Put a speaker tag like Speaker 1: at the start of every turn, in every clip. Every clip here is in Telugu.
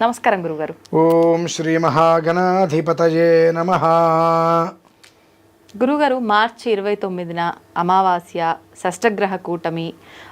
Speaker 1: నమస్కారం గురుగారు
Speaker 2: ఓం శ్రీ మహాగణాధిపతయే నమ.
Speaker 1: గురుగారు మార్చి ఇరవై తొమ్మిదిన అమావాస్య షష్టగ్రహ కూటమి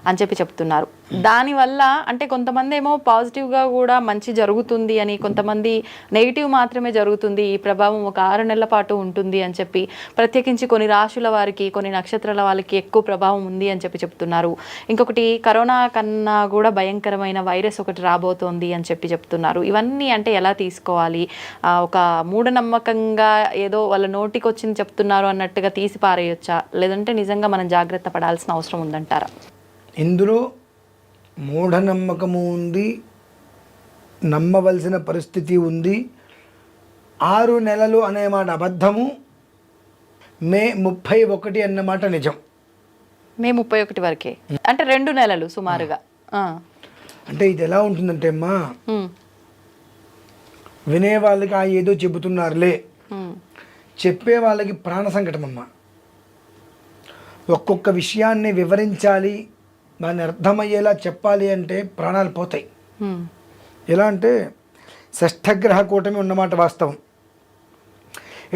Speaker 1: అని చెప్పి చెప్తున్నారు. దానివల్ల అంటే కొంతమంది ఏమో పాజిటివ్గా కూడా మంచి జరుగుతుంది అని కొంతమంది నెగిటివ్ మాత్రమే జరుగుతుంది ఈ ప్రభావం ఒక ఆరు నెలల పాటు ఉంటుంది అని చెప్పి ప్రత్యేకించి కొన్ని రాశుల వారికి కొన్ని నక్షత్రాల వాళ్ళకి ఎక్కువ ప్రభావం ఉంది అని చెప్పి చెప్తున్నారు. ఇంకొకటి కరోనా కన్నా కూడా భయంకరమైన వైరస్ ఒకటి రాబోతోంది అని చెప్పి చెప్తున్నారు. ఇవన్నీ అంటే ఎలా తీసుకోవాలి? ఒక మూఢనమ్మకంగా ఏదో వాళ్ళ నోటికి వచ్చింది చెప్తున్నారు అన్నట్టుగా తీసి పారేయొచ్చా? లేదంటే నిజంగా మనం జాగ్రత్త పడాల్సిన అవసరం ఉందంటారా?
Speaker 2: ఇందులో మూఢనమ్మకము ఉంది నమ్మవలసిన పరిస్థితి ఉంది ఆరు నెలలు అనే మాట అబద్ధము మే ముప్పై ఒకటి అన్నమాట నిజం
Speaker 1: మే ముప్పై ఒకటి వరకే అంటే రెండు నెలలు సుమారుగా.
Speaker 2: అంటే ఇది ఎలా ఉంటుందంటే అమ్మా. వినే వాళ్ళకి ఆ ఏదో చెబుతున్నారులే. చెప్పే వాళ్ళకి ప్రాణ సంకటం అమ్మా ఒక్కొక్క విషయాన్ని వివరించాలి దాన్ని అర్థమయ్యేలా చెప్పాలి అంటే ప్రాణాలు పోతాయి. ఎలా అంటే షష్ఠగ్రహ కూటమి ఉన్నమాట వాస్తవం.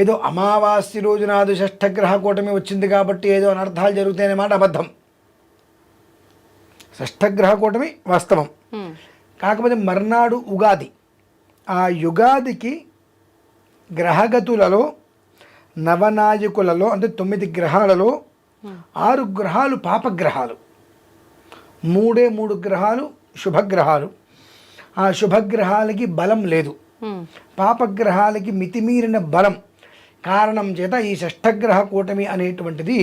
Speaker 2: ఏదో అమావాస్య రోజు నాడు షష్ఠగ్రహ కూటమి వచ్చింది కాబట్టి ఏదో అనర్థాలు జరుగుతాయనే మాట అబద్ధం. షష్ఠగ్రహ కూటమి వాస్తవం. కాకపోతే మర్నాడు ఉగాది. ఆ యుగాదికి గ్రహగతులలో నవనాయకులలో అంటే తొమ్మిది గ్రహాలలో ఆరు గ్రహాలు పాపగ్రహాలు. మూడే మూడు గ్రహాలు శుభగ్రహాలు. ఆ శుభగ్రహాలకి బలం లేదు. పాపగ్రహాలకి మితిమీరిన బలం కారణం చేత ఈ షష్ఠగ్రహ కూటమి అనేటువంటిది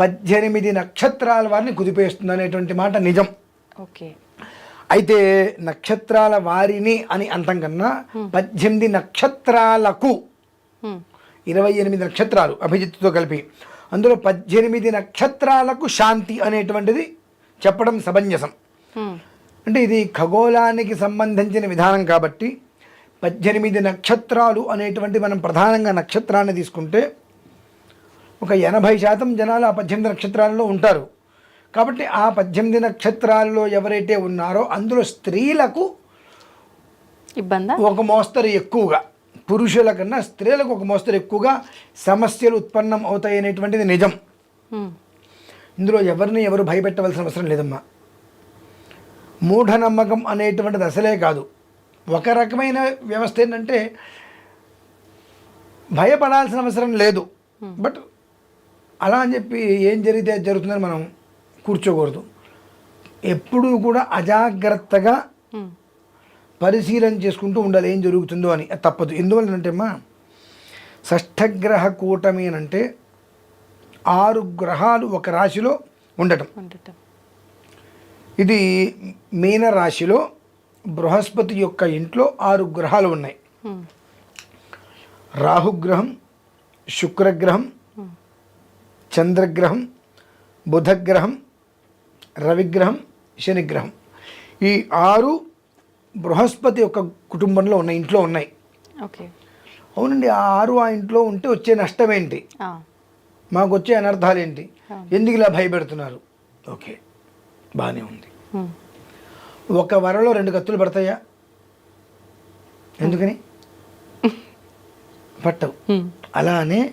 Speaker 2: పద్దెనిమిది నక్షత్రాల వారిని కుదిపేస్తుంది అనేటువంటి మాట నిజం.
Speaker 1: ఓకే.
Speaker 2: అయితే నక్షత్రాల వారిని అని అంతం కన్నా పద్దెనిమిది నక్షత్రాలకు. ఇరవై ఎనిమిది నక్షత్రాలు అభిజిత్తుతో కలిపి అందులో పద్దెనిమిది నక్షత్రాలకు శాంతి అనేటువంటిది చెప్పడం సమంజసం. అంటే ఇది ఖగోళానికి సంబంధించిన విధానం కాబట్టి పద్దెనిమిది నక్షత్రాలు అనేటువంటి మనం ప్రధానంగా నక్షత్రాన్ని తీసుకుంటే ఒక ఎనభై శాతం జనాలు ఆ పద్దెనిమిది నక్షత్రాలలో ఉంటారు. కాబట్టి ఆ పద్దెనిమిది నక్షత్రాల్లో ఎవరైతే ఉన్నారో అందులో స్త్రీలకు
Speaker 1: ఇబ్బందా?
Speaker 2: ఒక మోస్తరు ఎక్కువగా. పురుషుల కన్నా స్త్రీలకు ఒక మోస్తరు ఎక్కువగా సమస్యలు ఉత్పన్నం అవుతాయి అనేటువంటిది నిజం. ఇందులో ఎవరిని ఎవరు భయపెట్టవలసిన అవసరం లేదమ్మా. మూఢనమ్మకం అనేటువంటిది అసలే కాదు. ఒక రకమైన వ్యవస్థ ఏంటంటే భయపడాల్సిన అవసరం లేదు. బట్ అలా అని చెప్పి ఏం జరిగితే జరుగుతుందని మనం కూర్చోకూడదు. ఎప్పుడూ కూడా అజాగ్రత్తగా. పరిశీలన చేసుకుంటూ ఉండాలి ఏం జరుగుతుందో అని. తప్పదు. ఎందువల్లంటే అమ్మా షష్ఠగ్రహ కూటమి అని అంటే ఆరు గ్రహాలు ఒక రాశిలో ఉండటం. ఇది మీన రాశిలో బృహస్పతి యొక్క ఇంట్లో ఆరు గ్రహాలు ఉన్నాయి. రాహుగ్రహం శుక్రగ్రహం చంద్రగ్రహం బుధగ్రహం రవిగ్రహం శనిగ్రహం. ఈ ఆరు బృహస్పతి యొక్క కుటుంబంలో ఉన్నాయి ఇంట్లో ఉన్నాయి.
Speaker 1: ఓకే.
Speaker 2: అవునండి ఆ ఆరు ఆ ఇంట్లో ఉంటే వచ్చే నష్టం ఏంటి. మాకు వచ్చే అనర్థాలు ఏంటి ఎందుకు ఇలా భయపెడుతున్నారు? ఓకే బాగానే ఉంది. ఒక వరలో రెండు కత్తులు పడతాయా? ఎందుకని? పట్టవు. అలానే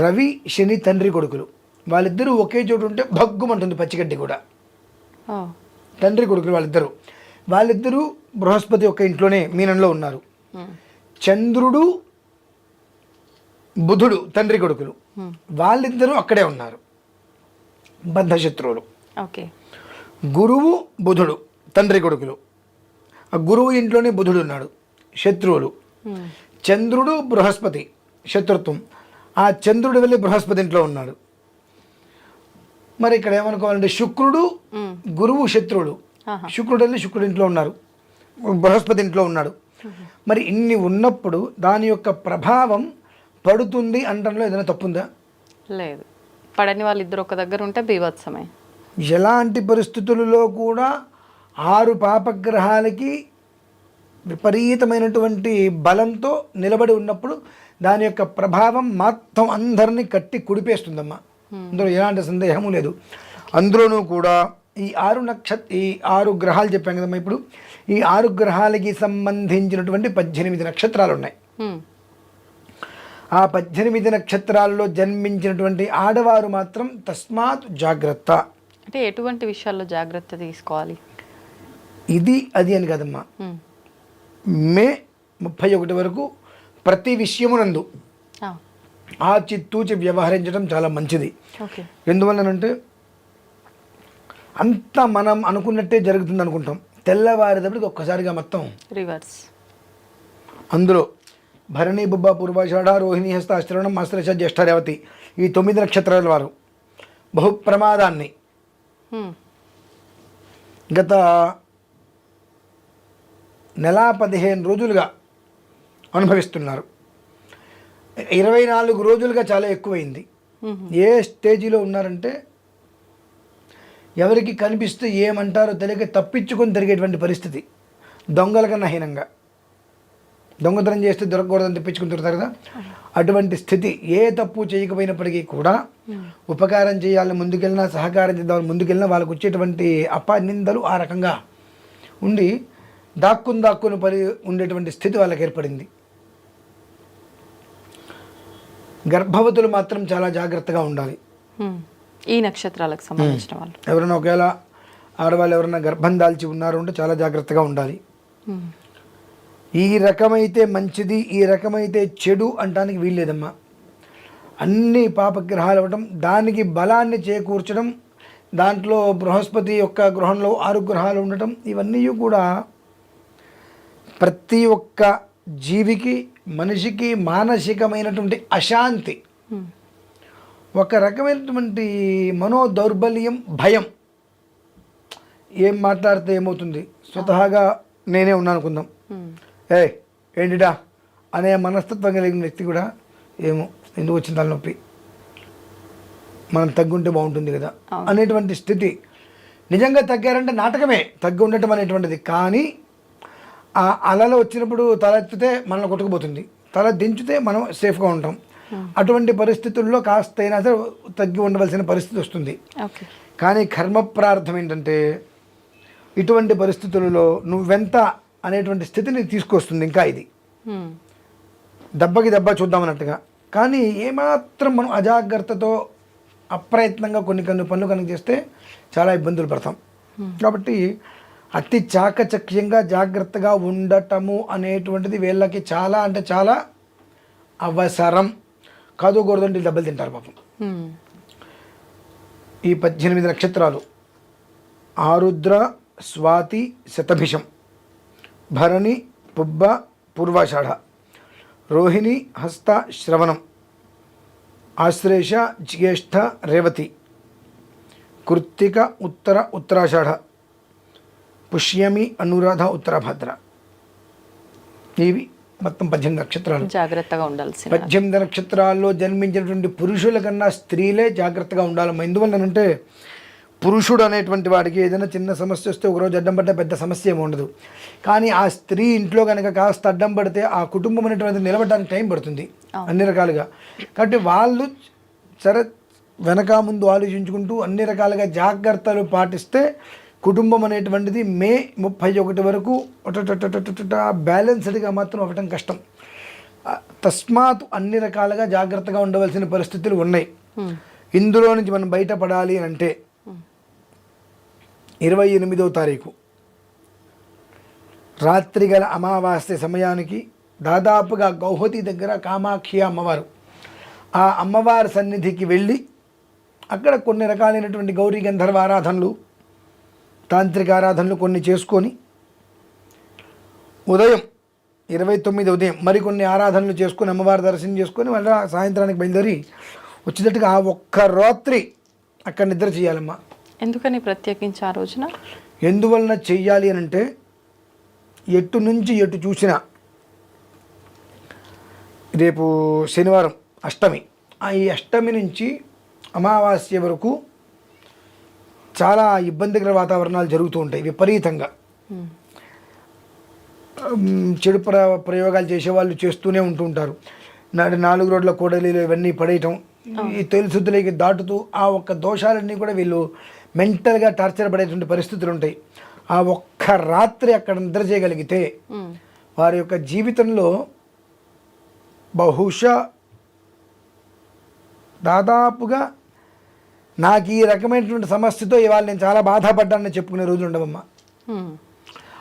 Speaker 2: రవి శని తండ్రి కొడుకులు. వాళ్ళిద్దరూ ఒకే చోటు ఉంటే భగ్గుమంటుంది పచ్చిగడ్డి కూడా. తండ్రి కొడుకులు వాళ్ళిద్దరూ. వాళ్ళిద్దరూ బృహస్పతి యొక్క ఇంట్లోనే మీనంలో ఉన్నారు. చంద్రుడు బుధుడు తండ్రి కొడుకులు. వాళ్ళిద్దరూ అక్కడే ఉన్నారు. బద్ధశత్రువులు
Speaker 1: ఓకే.
Speaker 2: గురువు బుధుడు తండ్రి కొడుకులు. ఆ గురువు ఇంట్లోనే బుధుడు ఉన్నాడు. శత్రువులు.
Speaker 1: ఉమ్.
Speaker 2: చంద్రుడు బృహస్పతి శత్రుత్వం. ఆ చంద్రుడు వెళ్ళి బృహస్పతి ఇంట్లో ఉన్నాడు. మరి ఇక్కడ ఏమనుకోవాలంటే శుక్రుడు
Speaker 1: ఉమ్.
Speaker 2: గురువు శత్రువుడు. శుక్రుడు వెళ్ళి శుక్రుడు ఇంట్లో ఉన్నారు. బృహస్పతి ఇంట్లో ఉన్నాడు. మరి ఇన్ని ఉన్నప్పుడు దాని యొక్క ప్రభావం పడుతుంది అనడంలో ఏదైనా తప్పుందా?
Speaker 1: లేదు. పడని వాళ్ళిద్దరు ఒక దగ్గర ఉంటే బీభత్సమే.
Speaker 2: ఎలాంటి పరిస్థితులలో కూడా ఆరు పాపగ్రహాలకి విపరీతమైనటువంటి బలంతో నిలబడి ఉన్నప్పుడు దాని యొక్క ప్రభావం మొత్తం అందరినీ కట్టి కుడిపేస్తుందమ్మా. అందులో ఎలాంటి సందేహము లేదు. అందులోనూ కూడా ఈ ఆరు నక్షత్ ఈ ఆరు గ్రహాలు చెప్పాం కదమ్మా ఇప్పుడు. ఈ ఆరు గ్రహాలకి సంబంధించినటువంటి పద్దెనిమిది నక్షత్రాలు ఉన్నాయి. ఆ పద్దెనిమిది నక్షత్రాల్లో జన్మించినటువంటి ఆడవారు మాత్రం తస్మాత్ జాగ్రత్త.
Speaker 1: అంటే ఎటువంటి విషయాల్లో జాగ్రత్త తీసుకోవాలి?
Speaker 2: ఇది అది అని కదమ్మా. మే ముప్పై ఒకటి వరకు ప్రతి విషయమునందు
Speaker 1: ఆ,
Speaker 2: ఆచితూచి వ్యవహరించడం చాలా మంచిది. ఎందువల్లనంటే అంత మనం అనుకున్నట్టే జరుగుతుంది అనుకుంటాం తెల్లవారేటప్పటికి ఒక్కసారిగా మొత్తం
Speaker 1: రివర్స్.
Speaker 2: అందులో భరణి బుబ్బ పూర్వాషాఢ రోహిణి హస్త శ్రవణం ఆశ్లేష జ్యేష్ఠ రేవతి ఈ తొమ్మిది నక్షత్రాల వారు. బహు ప్రమాదాన్ని. గత నెల పదిహేను రోజులుగా అనుభవిస్తున్నారు. ఇరవై నాలుగు రోజులుగా చాలా ఎక్కువైంది. ఏ స్టేజీలో ఉన్నారంటే ఎవరికి కనిపిస్తే ఏమంటారో తెలియక తప్పించుకొని తిరిగేటువంటి పరిస్థితి. దొంగల కన్నా హీనంగా. దొంగతనం చేస్తే దొరకకూడదని తెప్పించుకుని తిరుగుతారు కదా? అటువంటి స్థితి ఏ తప్పు చేయకపోయినప్పటికీ కూడా ఉపకారం చేయాలని ముందుకెళ్ళినా సహకారం చేద్దామని ముందుకెళ్ళినా వాళ్ళకు వచ్చేటువంటి అపనిందలు ఆ రకంగా ఉండి దాక్కుని దాక్కుని పరి ఉండేటువంటి స్థితి వాళ్ళకి ఏర్పడింది. గర్భవతులు మాత్రం చాలా జాగ్రత్తగా ఉండాలి.
Speaker 1: ఈ నక్షత్రాలకు సంబంధించిన వాళ్ళు.
Speaker 2: ఎవరైనా ఒకవేళ ఆడవాళ్ళు ఎవరైనా గర్భం దాల్చి ఉన్నారు అంటే చాలా జాగ్రత్తగా ఉండాలి. ఈ రకమైతే మంచిది ఈ రకమైతే చెడు అంటానికి వీల్లేదమ్మా. అన్ని పాపగ్రహాలు అవ్వటం దానికి బలాన్ని చేకూర్చడం దాంట్లో బృహస్పతి యొక్క గృహంలో ఆరు గ్రహాలు ఉండటం ఇవన్నీ కూడా ప్రతి ఒక్క జీవికి మనిషికి మానసికమైనటువంటి అశాంతి. ఒక రకమైనటువంటి మనో దౌర్బల్యం భయం. ఏం మాట్లాడితే ఏమవుతుంది? స్వతహాగా నేనే ఉన్నాను అనుకుందాం. ఏ ఏంటిడా? అనే మనస్తత్వం కలిగిన వ్యక్తి కూడా ఏమో ఎందుకు వచ్చిన తలనొప్పి? మనం తగ్గుంటే బాగుంటుంది కదా. అనేటువంటి స్థితి నిజంగా తగ్గారంటే నాటకమే. తగ్గి ఉండటం అనేటువంటిది. కానీ ఆ అలలో వచ్చినప్పుడు తల ఎత్తితే మనల్ని కొట్టుకుపోతుంది. తల దించితే మనం సేఫ్గా ఉంటాం. అటువంటి పరిస్థితుల్లో కాస్త అయినా సరే తగ్గి ఉండవలసిన పరిస్థితి వస్తుంది. కానీ కర్మ ప్రార్థం ఏంటంటే ఇటువంటి పరిస్థితులలో నువ్వెంత అనేటువంటి స్థితిని తీసుకొస్తుంది ఇంకా ఇది. దెబ్బకి దెబ్బ చూద్దామన్నట్టుగా. కానీ ఏమాత్రం మనం అజాగ్రత్తతో అప్రయత్నంగా కొన్ని కొన్ని పనులు కనుక చేస్తే చాలా ఇబ్బందులు పడతాం. కాబట్టి అతి చాకచక్యంగా జాగ్రత్తగా ఉండటము అనేటువంటిది వీళ్ళకి చాలా అంటే చాలా అవసరం. కాదుకూడదంటే దెబ్బలు తింటారు పాపం. ఈ పద్దెనిమిది నక్షత్రాలు ఆరుద్ర స్వాతి శతభిషం. భరణి పుబ్బ పూర్వాషాఢ. రోహిణి హస్త శ్రవణం. ఆశ్లేష జ్యేష్ఠ రేవతి. కృత్తిక ఉత్తర ఉత్తరాషాఢ. పుష్యమి అనురాధ ఉత్తరభద్ర. ఇవి మొత్తం పద్దెనిమిది నక్షత్రాలు.
Speaker 1: జాగ్రత్తగా ఉండాల్సిన
Speaker 2: పద్దెనిమిది నక్షత్రాల్లో జన్మించినటువంటి పురుషుల కన్నా స్త్రీలే జాగ్రత్తగా ఉండాలమ్మా ఎందువల్లనంటే పురుషుడు అనేటువంటి వాడికి ఏదైనా చిన్న సమస్య వస్తే ఒకరోజు అడ్డం పడ్డ పెద్ద సమస్య ఏమి ఉండదు. కానీ ఆ స్త్రీ ఇంట్లో కనుక కాస్త అడ్డం పడితే ఆ కుటుంబం అనేటువంటిది నిలబడడానికి టైం పడుతుంది అన్ని రకాలుగా. కాబట్టి వాళ్ళు సరే వెనక ముందు ఆలోచించుకుంటూ అన్ని రకాలుగా జాగ్రత్తలు పాటిస్తే కుటుంబం అనేటువంటిది మే ముప్పై ఒకటి వరకు బ్యాలెన్స్డ్గా మాత్రం అవ్వటం కష్టం. తస్మాత్ అన్ని రకాలుగా జాగ్రత్తగా ఉండవలసిన పరిస్థితులు ఉన్నాయి. ఇందులో నుంచి మనం బయటపడాలి అని అంటే ఇరవై ఎనిమిదవ తారీఖు. రాత్రి గల అమావాస్య సమయానికి దాదాపుగా గౌహతి దగ్గర కామాక్షి అమ్మవారు ఆ అమ్మవారి సన్నిధికి వెళ్ళి అక్కడ కొన్ని రకాలైనటువంటి గౌరీ గంధర్వ ఆరాధనలు తాంత్రిక ఆరాధనలు కొన్ని చేసుకొని ఉదయం ఇరవై తొమ్మిది ఉదయం మరికొన్ని ఆరాధనలు చేసుకొని అమ్మవారి దర్శనం చేసుకొని మళ్ళీ సాయంత్రానికి బయలుదేరి వచ్చేటట్టుగా ఆ ఒక్క రాత్రి అక్కడ నిద్ర చేయాలమ్మా.
Speaker 1: ఎందుకని ప్రత్యేకించి ఆ రోజున?
Speaker 2: ఎందువలన చెయ్యాలి అని అంటే ఎటు నుంచి ఎటు చూసినా రేపు శనివారం అష్టమి. ఆ ఈ అష్టమి నుంచి అమావాస్య వరకు చాలా ఇబ్బందికర వాతావరణాలు జరుగుతూ ఉంటాయి విపరీతంగా. చెడు ప్ర ప్రయోగాలు చేసేవాళ్ళు చేస్తూనే ఉంటూ ఉంటారు. నాడు నాలుగు రోడ్ల కూడలీలు ఇవన్నీ పడేయటం ఈ తొలిశుద్ధులకి దాటుతూ ఆ ఒక్క దోషాలన్నీ కూడా వీళ్ళు మెంటల్గా టార్చర్ పడేటువంటి పరిస్థితులు ఉంటాయి ఆ ఒక్క రాత్రి అక్కడ నిద్ర చేయగలిగితే. వారి యొక్క జీవితంలో బహుశా దాదాపుగా నాకు ఈ రకమైనటువంటి సమస్యతో ఇవాళ నేను చాలా బాధపడ్డానని చెప్పుకునే రోజులు ఉండవమ్మా.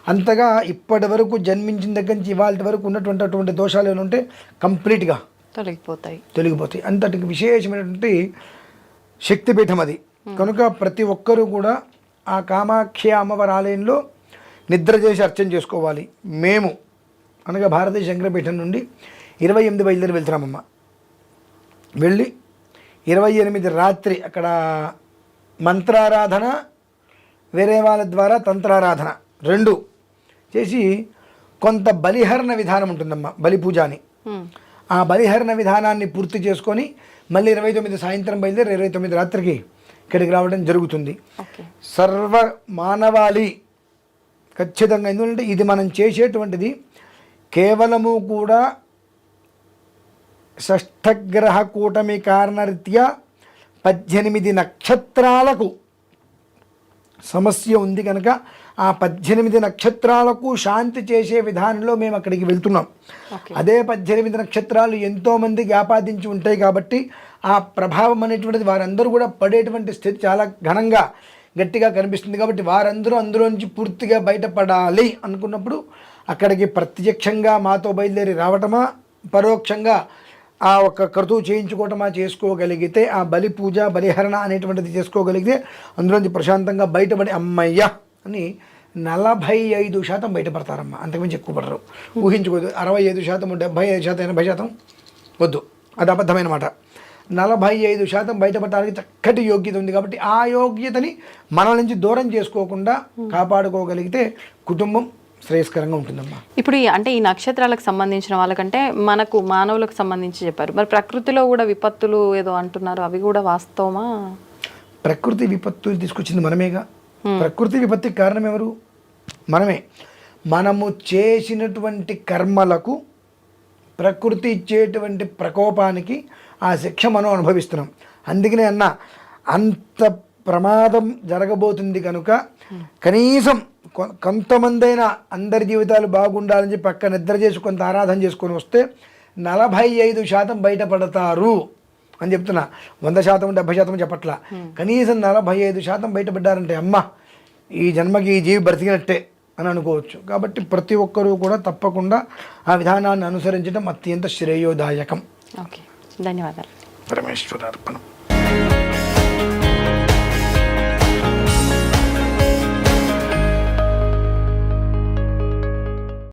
Speaker 2: అంతగా ఇప్పటి వరకు జన్మించిన దగ్గర నుంచి ఇవాళ వరకు ఉన్నటువంటి అటువంటి దోషాలు ఏమైనా ఉంటే కంప్లీట్గా
Speaker 1: తొలగిపోతాయి.
Speaker 2: తొలగిపోతాయి. అంతటికి విశేషమైనటువంటి శక్తిపీఠం అది. కనుక ప్రతి ఒక్కరూ కూడా ఆ కామాఖ్య అమ్మవారి ఆలయంలో నిద్ర చేసి అర్చన చేసుకోవాలి. మేము అనగా భారతీయ శంకరపీఠం నుండి ఇరవై ఎనిమిది బయలుదేరి వెళ్తున్నామమ్మ. వెళ్ళి ఇరవై ఎనిమిది రాత్రి అక్కడ మంత్రారాధన వేరే వాళ్ళ ద్వారా తంత్రారాధన రెండు చేసి కొంత బలిహరణ విధానం ఉంటుందమ్మా బలి పూజ అని. ఆ బలిహరణ విధానాన్ని పూర్తి చేసుకొని మళ్ళీ ఇరవై తొమ్మిది సాయంత్రం బయలుదేరి ఇరవై తొమ్మిది రాత్రికి ఇక్కడికి రావడం జరుగుతుంది. సర్వ మానవాళి ఖచ్చితంగా ఎందుకంటే ఇది మనం చేసేటువంటిది కేవలము కూడా షష్ఠగ్రహ కూటమి కారణరీత్యా పద్దెనిమిది నక్షత్రాలకు సమస్య ఉంది కనుక ఆ పద్దెనిమిది నక్షత్రాలకు శాంతి చేసే విధానంలో మేము అక్కడికి వెళ్తున్నాం. అదే పద్దెనిమిది నక్షత్రాలు ఎంతోమందికి ఆపాదించి ఉంటాయి కాబట్టి ఆ ప్రభావం అనేటువంటిది వారందరూ కూడా పడేటువంటి స్థితి చాలా ఘనంగా గట్టిగా కనిపిస్తుంది కాబట్టి వారందరూ అందులోంచి పూర్తిగా బయటపడాలి అనుకున్నప్పుడు అక్కడికి ప్రత్యక్షంగా మాతో బయలుదేరి రావటమా పరోక్షంగా ఆ ఒక్క క్రతువు చేయించుకోవటమా చేసుకోగలిగితే ఆ బలి పూజ బలిహరణ అనేటువంటిది చేసుకోగలిగితే అందులోంచి ప్రశాంతంగా బయటపడి అమ్మయ్య అని నలభై ఐదు శాతం బయటపడతారమ్మా. అంతకుమించి ఎక్కువ పడరు. ఊహించుకోదు అరవై ఐదు శాతం డెబ్భై ఐదు శాతం ఎనభై శాతం వద్దు. అది అబద్ధమైన మాట నలభై ఐదు శాతం బయటపడడానికి చక్కటి యోగ్యత ఉంది కాబట్టి ఆ యోగ్యతని మన నుంచి దూరం చేసుకోకుండా కాపాడుకోగలిగితే కుటుంబం శ్రేయస్కరంగా ఉంటుందమ్మా.
Speaker 1: ఇప్పుడు అంటే ఈ నక్షత్రాలకు సంబంధించిన వాళ్ళకంటే మనకు మానవులకు సంబంధించి చెప్పారు. మరి ప్రకృతిలో కూడా విపత్తులు ఏదో అంటున్నారు. అవి కూడా వాస్తవమా?
Speaker 2: ప్రకృతి విపత్తులు తీసుకొచ్చింది మనమేగా? ప్రకృతి విపత్తికి కారణం ఎవరు? మనమే. మనము చేసినటువంటి కర్మలకు ప్రకృతి ఇచ్చేటువంటి ప్రకోపానికి ఆ శిక్ష మనం అనుభవిస్తున్నాం. అందుకనే అన్న అంత ప్రమాదం జరగబోతుంది కనుక కనీసం కొంతమందైనా అందరి జీవితాలు బాగుండాలని చెప్పి పక్క నిద్ర చేసి కొంత ఆరాధన చేసుకొని వస్తే నలభై ఐదు శాతం బయటపడతారు. అని చెప్తున్నా. వంద శాతం డెబ్బై శాతం చెప్పట్లా. కనీసం నలభై ఐదు శాతం బయటపడ్డారంటే అమ్మ ఈ జన్మకి ఈ జీవి బ్రతికినట్టే అని అనుకోవచ్చు. కాబట్టి ప్రతి ఒక్కరూ కూడా తప్పకుండా ఆ విధానాన్ని అనుసరించడం అత్యంత శ్రేయోదాయకం.
Speaker 1: ఓకే. ధన్యవాదాలు.
Speaker 2: పరమేశ్వరార్పణం.